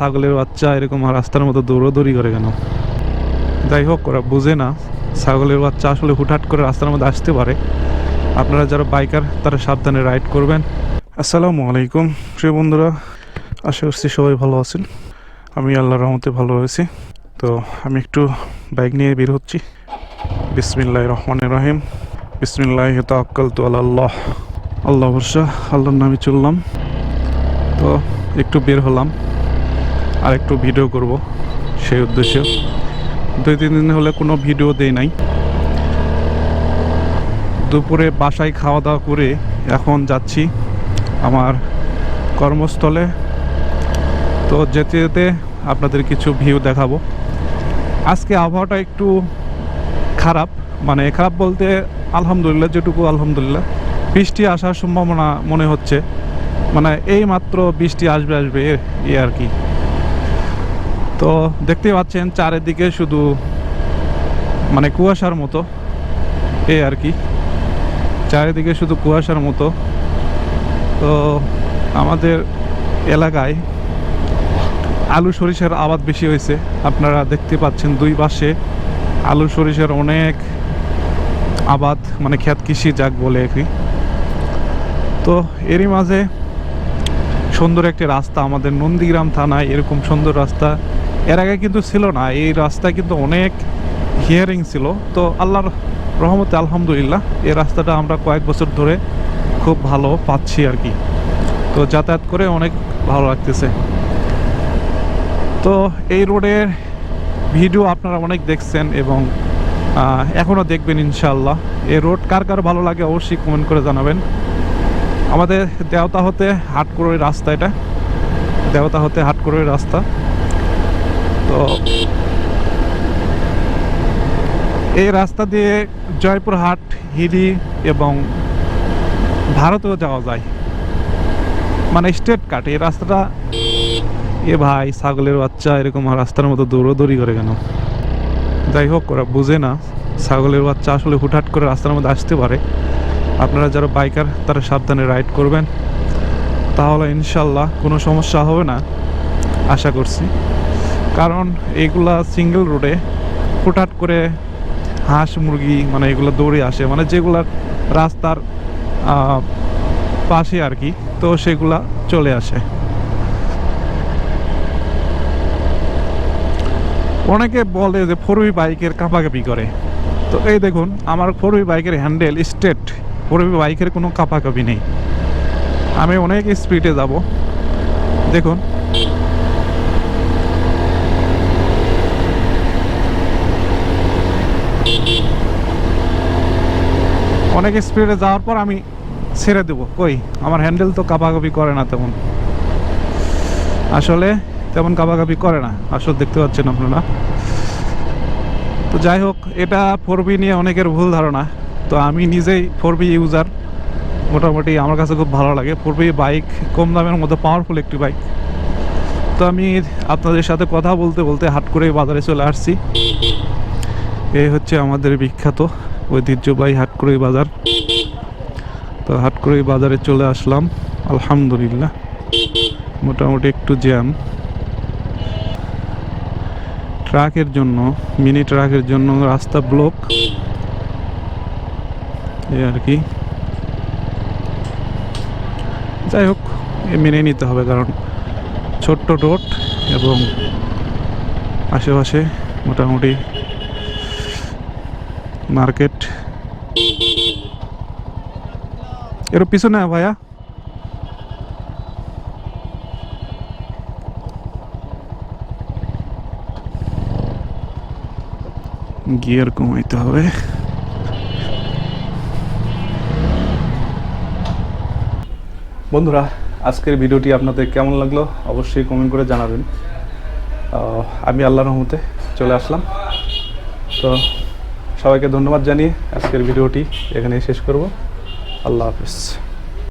ছাগলের বাচ্চা এরকম রাস্তার মতো দৌড়োদৌড়ি করে কেন? যাই হোক, ওরা বুঝে না ছাগলের বাচ্চা আসলে হুটহাট করে রাস্তার মধ্যে আসতে পারে। আপনারা যারা বাইকার, তারা সাবধানে রাইড করবেন। আসসালামু আলাইকুম, প্রিয় বন্ধুরা। আশা করছি সবাই ভালো আছেন। আমি আল্লাহর রহমতে ভালো রয়েছি তো আমি একটু বাইক নিয়ে বের হচ্ছি। বিসমিল্লাহ রহমান রহিম। বিসমিল্লাহ তাক্কাল তো আল্লাহ আল্লাহ ভরসা, আল্লাহর নামে চললাম। তো একটু বের হলাম। আর একটু ভিডিও করব, সেই উদ্দেশ্যে। দুই, তিন দিন হলে কোনো ভিডিও দেই নাই। দুপুরে বাসায় খাওয়া দাওয়া করে এখন যাচ্ছি আমার কর্মস্থলে। তো যেতে যেতে আপনাদের কিছু ভিউ দেখাবো। আজকে আবহাওয়াটা একটু খারাপ মানে খারাপ বলতে আলহামদুলিল্লাহ, যেটুকু আলহামদুলিল্লাহ। বৃষ্টি আসার সম্ভাবনা মনে হচ্ছে। মানে এই মাত্র বৃষ্টি আসবে আসবে এ- আর কি। তো দেখতেই পাচ্ছেন, চারিদিকে শুধু মানে কুয়াশার মতো। এই আর কি। চারিদিকে শুধু কুয়াশার মতো। তো আমাদের এলাকায় আলু সরিষার আবাদ বেশি হয়েছে। আপনারা দেখতে পাচ্ছেন দুই পাশে আলু সরিষার অনেক আবাদ মানে ক্ষেত কৃষি যাক বলে আর তো এরই মাঝে সুন্দর একটি রাস্তা আমাদের নন্দীগ্রাম থানায়, এরকম সুন্দর রাস্তা এর আগে কিন্তু ছিল না, এই রাস্তায় কিন্তু অনেক হিয়ারিং ছিল। তো আল্লাহর রহমতে আলহামদুলিল্লাহ, এই রাস্তাটা আমরা কয়েক বছর ধরে খুব ভালো পাচ্ছি আর কি। তো যাতায়াত করে অনেক ভালো লাগতেছে। তো এই রোডের ভিডিও আপনারা অনেক দেখছেন এবং এখনও দেখবেন ইনশাল্লাহ এই রোড কার কার ভালো লাগে অবশ্যই কমেন্ট করে জানাবেন। আমাদের দেওতা হতে হাটকুড়োর রাস্তা এটা। দেওতা হতে হাটকুড়োর রাস্তা। তো এই রাস্তা দিয়ে জয়পুরহাট হিলি এবং ভারতেও যাওয়া যায়। মানে স্টেট কাট, এই রাস্তাটা এ ভাই ছাগলের বাচ্চা, এরকম রাস্তার মতো দৌড়োদৌড়ি করে কেন? যাই হোক, ওরা বুঝে না, ছাগলের বাচ্চা আসলে হুটহাট করে রাস্তার মধ্যে আসতে পারে। আপনারা যারা বাইকার, তারা সাবধানে রাইড করবেন। তাহলে ইনশাল্লাহ কোনো সমস্যা হবে না, আশা করছি। কারণ এইগুলা সিঙ্গেল রোডে হুটহাট করে হাঁস, মুরগি মানে এগুলো দৌড়ে আসে। মানে যেগুলার রাস্তার পাশে আর কি, তো সেগুলা চলে আসে। অনেকে বলে যে ফোর বি বাইকের কাঁপাকাঁপি করে। তো এই দেখুন, আমার ফোর বি বাইকের হ্যান্ডেল স্ট্রেট ফোর বি বাইকের কোনো কাঁপাকাঁপি নেই। আমি অনেক স্পিডে যাব। দেখুন অনেক স্পিডে যাওয়ার পর আমি ছেড়ে দেবো। কই? আমার হ্যান্ডেল তো কাঁপাকাঁপি করে না তেমন। আসলে তেমন কাবাকাবি করে না। আসল দেখতে পাচ্ছেন আপনারা। তো যাই হোক, এটা ফোর নিয়ে অনেকের ভুল ধারণা। তো আমি নিজেই ফোর ইউজার মোটামুটি আমার কাছে খুব ভালো লাগে। ফোর বাইক কম দামের মধ্যে পাওয়ারফুল একটি বাইক তো আমি আপনাদের সাথে কথা বলতে বলতে হাট করে বাজারে চলে আসছি। এই হচ্ছে আমাদের বিখ্যাত ঐতিহ্যবাহী হাটকুড়ি বাজার। তো হাটকুড়ি বাজারে চলে আসলাম, আলহামদুলিল্লাহ। মোটামুটি একটু জ্যাম। ট্রাকের জন্য, মিনি ট্রাকের জন্য রাস্তা ব্লক। এই আর কি। যাই হোক মেনে নিতে হবে কারণ ছোট্ট রোড এবং আশেপাশে মোটামুটি মার্কেট। এর পিছনে ভাইয়া। গিয়ার কমাইতে হবে। বন্ধুরা, আজকের ভিডিওটি আপনাদের কেমন লাগল অবশ্যই কমেন্ট করে জানাবেন। আমি আল্লাহ রহমতে চলে আসলাম। তো সবাইকে ধন্যবাদ জানিয়ে আজকের ভিডিওটি এখানেই শেষ করব। আল্লাহ হাফিজ।